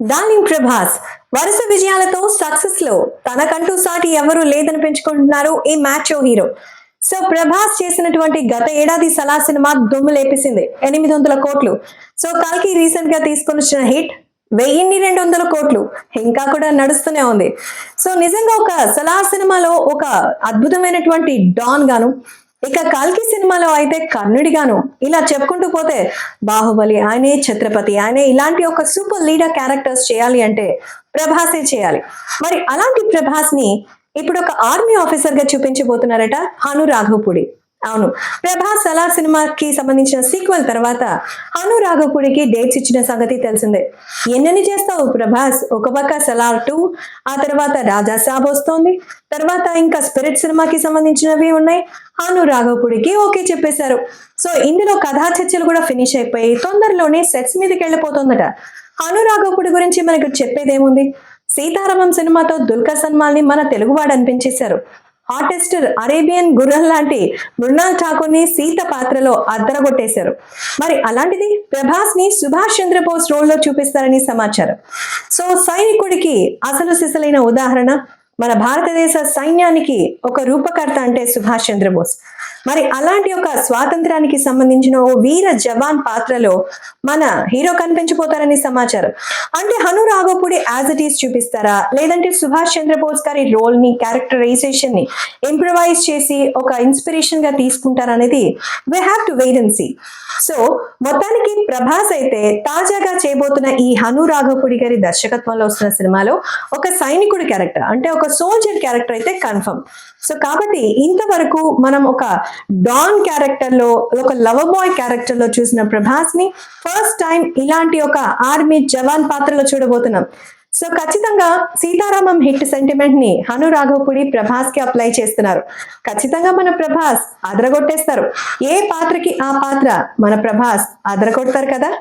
Darling Prabhas వరుస విజయాలతో సక్సెస్లో తనకంటూ సాటి ఎవరూ లేదని పెంచుకుంటున్నారు ఈ మ్యాచో హీరో సో ప్రభాస్ చేసినటువంటి గత ఏడాది సలా సినిమా దుమ్ము లేపేసింది ఎనిమిది వందల కోట్లు. సో కల్కి రీసెంట్గా తీసుకొని వచ్చిన హిట్ వెయ్యిన్ని రెండు వందల కోట్లు. ఇంకా కూడా నడుస్తూనే ఉంది. సో నిజంగా ఒక సలా సినిమాలో ఒక అద్భుతమైనటువంటి డాన్ గాను ఇక కాల్కి సినిమాలో అయితే కర్ణుడిగాను ఇలా చెప్పుకుంటూ పోతే బాహుబలి ఆయనే ఛత్రపతి ఆయనే ఇలాంటి ఒక సూపర్ లీడర్ క్యారెక్టర్స్ చేయాలి అంటే ప్రభాసే చేయాలి. మరి అలాంటి ప్రభాస్ని ఇప్పుడు ఒక ఆర్మీ ఆఫీసర్గా చూపించబోతున్నారట హను రాఘవపుడి అవును. ప్రభాస్ సలార్ సినిమాకి సంబంధించిన సీక్వెల్ తర్వాత హను డేట్స్ ఇచ్చిన సంగతి తెలిసిందే. ఎన్నెన్ని చేస్తావు ప్రభాస్? ఒక పక్క సలార్ టూ ఆ తర్వాత రాజా సాబ్ వస్తోంది. తర్వాత ఇంకా స్పిరిట్ సినిమాకి సంబంధించినవి ఉన్నాయి. హాను రాఘవపూడికి ఓకే చెప్పేశారు. సో ఇందులో కథా చర్చలు కూడా ఫినిష్ అయిపోయి తొందరలోనే సెట్స్ మీదకి వెళ్ళిపోతుందట. హాను గురించి మనకు చెప్పేదేముంది? సీతారామం సినిమాతో దుల్కర్ సన్మాల్ని మన తెలుగువాడు అనిపించేశారు. హాటెస్ట్ అరేబియన్ గుర్రం లాంటి మృణాల్ ఠాకూర్ని సీత పాత్రలో అద్దరగొట్టేశారు. మరి అలాంటిది ప్రభాస్ని సుభాష్ చంద్రబోస్ రోల్లో చూపిస్తారని సమాచారం. సో సైనికుడికి అసలు సిసలైన ఉదాహరణ మన భారతదేశ సైన్యానికి ఒక రూపకర్త అంటే సుభాష్ చంద్రబోస్. మరి అలాంటి ఒక స్వాతంత్రానికి సంబంధించిన ఓ వీర జవాన్ పాత్రలో మన హీరో కనిపించిపోతారని సమాచారం. అంటే Hanu Raghavapudi as it is చూపిస్తారా? లేదంటే సుభాష్ చంద్రబోస్ గారి రోల్ని క్యారెక్టరైజేషన్ని ఇంప్రవైజ్ చేసి ఒక ఇన్స్పిరేషన్గా తీసుకుంటారనేది we have to wait and see so మొత్తానికి ప్రభాస్ అయితే తాజాగా చేయబోతున్న ఈ హను రాఘపుడి గారి దర్శకత్వంలో వస్తున్న సినిమాలో ఒక సైనికుడి క్యారెక్టర్ అంటే ఒక సోల్జర్ క్యారెక్టర్ అయితే కన్ఫర్మ్. సో కాబట్టి ఇంతవరకు మనం ఒక డాన్ క్యారెక్టర్లో ఒక లవ్ బాయ్ క్యారెక్టర్లో చూసిన ప్రభాస్ని ఫస్ట్ టైం ఇలాంటి ఒక ఆర్మీ జవాన్ పాత్రలో చూడబోతున్నాం. సో ఖచ్చితంగా సీతారామం హిట్ సెంటిమెంట్ని హను రాఘవపుడి ప్రభాస్కి అప్లై చేస్తున్నారు. ఖచ్చితంగా మన ప్రభాస్ అదరగొట్టేస్తారు. ఏ పాత్రకి ఆ పాత్ర మన ప్రభాస్ అదరగొడతారు కదా?